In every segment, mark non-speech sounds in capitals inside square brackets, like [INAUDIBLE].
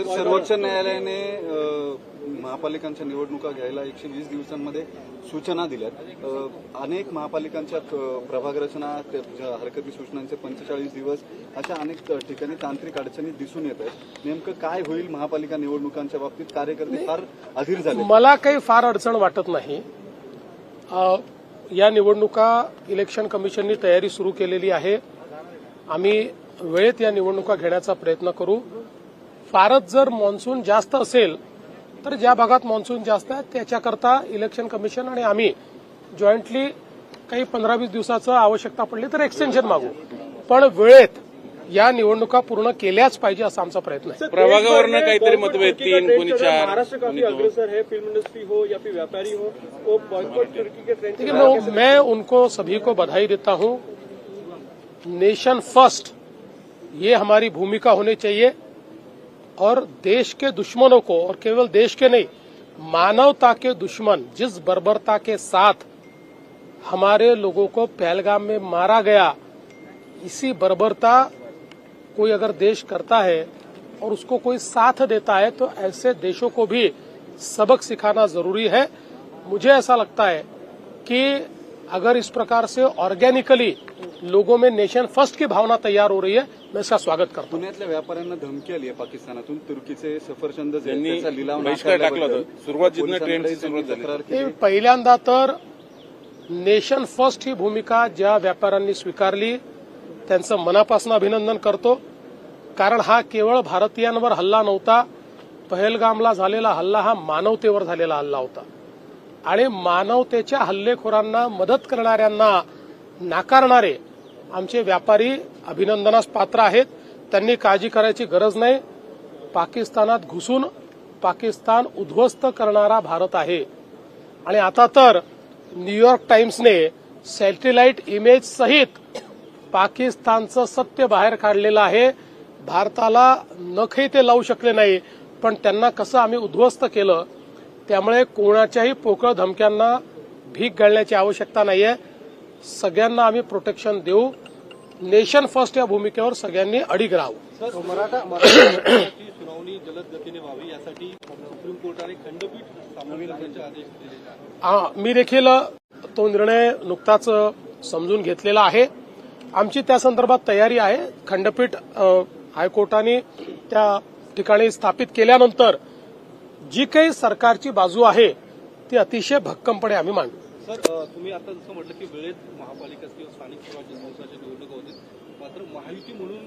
सर्वोच्च न्यायालयाने महापालिकांच्या निवडणुका घ्यायला एकशे वीस दिवसांमध्ये सूचना दिल्यात. अनेक महापालिकांच्या प्रभाग रचना हरकती सूचनांचे पंचेचाळीस दिवस अशा अनेक ठिकाणी तांत्रिक अडचणी दिसून येत आहेत. नेमकं काय होईल महापालिका निवडणुकांच्या बाबतीत? कार्यकर्ते फार अधीर झाले. मला काही फार अडचण वाटत नाही. या निवडणुका इलेक्शन कमिशननी तयारी सुरू केलेली आहे. आम्ही वेळेत या निवडणुका घेण्याचा प्रयत्न करू. फारच जर मान्सून जास्त असेल तर ज्या भागात मान्सून जास्त आहे त्याच्याकरता इलेक्शन कमिशन आणि आम्ही जॉईंटली काही पंधरा वीस दिवसाचं आवश्यकता पडली तर एक्सटेन्शन मागू. पण वेळेत या निवडणुका पूर्ण केल्याच पाहिजे असा आमचा प्रयत्न आहे. प्रभागावरनं काहीतरी मतभेद तीन कोणी चार महाराष्ट्र काफी अग्रसर है फिल्म इंडस्ट्री हो या फिर व्यापारी हो वो बॉयकॉट तुर्की के ट्रेंड देखिए मैं, मैं उनको सभी को बधाई देता हूं। नेशन फर्स्ट ये हमारी भूमिका होनी चाहिए। और देश के दुश्मनों को, और केवल देश के नहीं, मानवता के दुश्मन, जिस बर्बरता के साथ हमारे लोगों को पहलगाम में मारा गया, इसी बर्बरता कोई अगर देश करता है और उसको कोई साथ देता है तो ऐसे देशों को भी सबक सिखाना ज़रूरी है। मुझे ऐसा लगता है कि अगर इस प्रकार से ऑर्गेनिकली लोगों में नेशन फ़र्स्ट की भावना तैयार हो रही है मैं इसका स्वागत करता हूं। पुण्यातल्या व्यापाऱ्यांना धमकी आली आहे पाकिस्तानातून. तुर्कीचे सफरचंद सुरुवात पहिल्यांदा तर नेशन फर्स्ट ही भूमिका ज्या व्यापाऱ्यांनी स्वीकारली त्यांचं मनापासून अभिनंदन करतो. कारण हा केवळ भारतीयांवर हल्ला नव्हता पहलगामला झालेला हल्ला हा मानवतेवर झालेला हल्ला होता. आणि मानवतेच्या हल्लेखोरांना मदत करणाऱ्यांना नाकारणारे आमचे व्यापारी अभिनंदनास पात्र आहेत. त्यांनी काळजी करायची गरज नाही. पाकिस्तानात घुसून पाकिस्तान उद्ध्वस्त करणारा भारत आहे. आणि आता तर न्यूयॉर्क टाइम्सने सॅटेलाइट इमेज सहित पाकिस्तानचं सत्य बाहेर काढलेलं आहे. भारताला नखही ते लावू शकले नाही. पण त्यांना कसं आम्ही उद्ध्वस्त केलं त्यामुळे कोणाच्याही पोकळ धमक्यांना भीक घालण्याची आवश्यकता नाहीये. सगळ्यांना आम्ही प्रोटेक्शन देऊ. नेशन फर्स्ट या भूमिकेवर सगळ्यांनी अडीग राहावं. मराठा मराठा सुनावणी जलद गतीने व्हावी यासाठी सुप्रीम कोर्टाने खंडपीठ मी देखील तो निर्णय नुकताच समजून घेतलेला आहे. आमची त्या संदर्भात तयारी आहे. खंडपीठ हायकोर्टाने त्या ठिकाणी स्थापित केल्यानंतर जी काही सरकारची बाजू आहे ती अतिशय भक्कमपणे आम्ही मांडू. सर तुम्ही आता जसं म्हटलं की वेळेत महापालिका किंवा स्थानिक स्वराज्य संस्थाच्या निवडणुका होतील मात्र महायुती म्हणून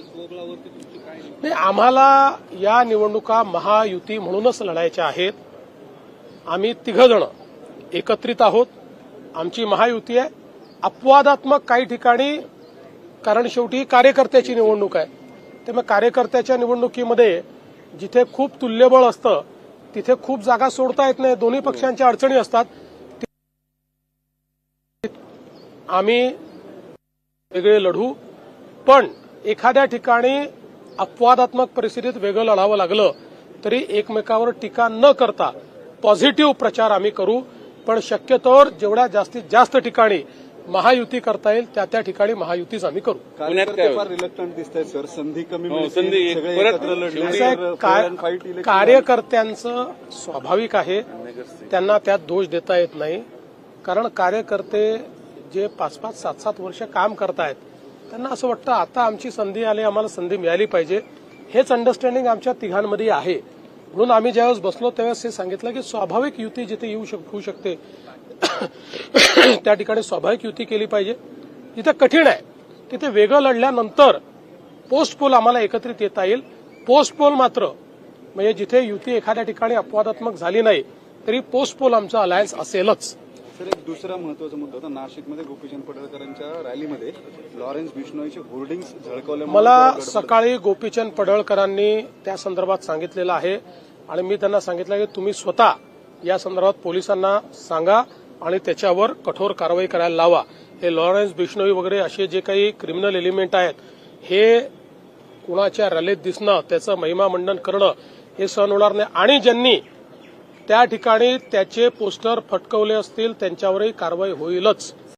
स्वबळावरती तुमची काय नाही आम्हाला या निवडणुका महायुती म्हणूनच लढायच्या आहेत. आम्ही तिघजण एकत्रित आहोत. आमची महायुती आहे. अपवादात्मक काही ठिकाणी कारण शेवटी कार्यकर्त्याची निवडणूक आहे. त्यामुळे कार्यकर्त्याच्या निवडणुकीमध्ये जिथे खूप तुल्यबळ असतं तिथे खूप जागा सोडता येत नाही. दोन्ही पक्षांच्या अडचणी असतात. आम्ही वेगळे लढू पण एखाद्या ठिकाणी अपवादात्मक परिस्थितीत वेगळं लढावं लागलं तरी एकमेकावर टीका न करता पॉझिटिव्ह प्रचार आम्ही करू. पण शक्यतोवर जेवढ्या जास्तीत जास्त ठिकाणी महायुती करता येईल त्या त्या ठिकाणी महायुतीच आम्ही करू. सर संधी कमी हो, कार्यकर्त्यांचं स्वाभाविक आहे. त्यांना त्यात दोष देता येत नाही. कारण कार्यकर्ते जे पाच पाच सात सात वर्ष काम करतायत त्यांना असं वाटतं आता आमची संधी आली आम्हाला संधी मिळाली पाहिजे. हेच अंडरस्टँडिंग आमच्या तिघांमध्ये आहे. म्हणून आम्ही ज्यावेळेस बसलो त्यावेळेस हे सांगितलं की स्वाभाविक युती जिथे येऊ शक होऊ शकते [COUGHS] त्या ठिकाणी स्वाभाविक युती केली पाहिजे. जिथे कठीण आहे तिथे वेगळं लढल्यानंतर पोस्ट पोल आम्हाला एकत्रित येता येईल. पोस्ट पोल मात्र म्हणजे जिथे युती एखाद्या ठिकाणी अपवादात्मक झाली नाही तरी पोस्ट पोल आमचं अलायन्स असेलच. सर एक दुसरा महत्त्वाचा मुद्दा होता. नाशिकमध्ये गोपीचंद पडळकरांच्या रॅलीमध्ये लॉरेन्स बिश्नोईचे होर्डिंग्स झळकावल्यामुळे मला सकाळी गोपीचंद पडळकरांनी त्या संदर्भात सांगितलेलं आहे आणि मी त्यांना सांगितलं की तुम्ही स्वतः या संदर्भात पोलिसांना सांगा आणि त्याच्यावर कठोर कारवाई करायला लावा. हे लॉरेन्स बिश्नोई वगैरे असे जे काही क्रिमिनल एलिमेंट आहेत हे कुणाच्या रॅलीत दिसणं त्याचं महिमा मंडन करणं हे सहन होणार नाही. आणि ज्यांनी त्या ठिकाणी त्याचे पोस्टर फटकवले असतील त्यांच्यावरही कारवाई होईलच.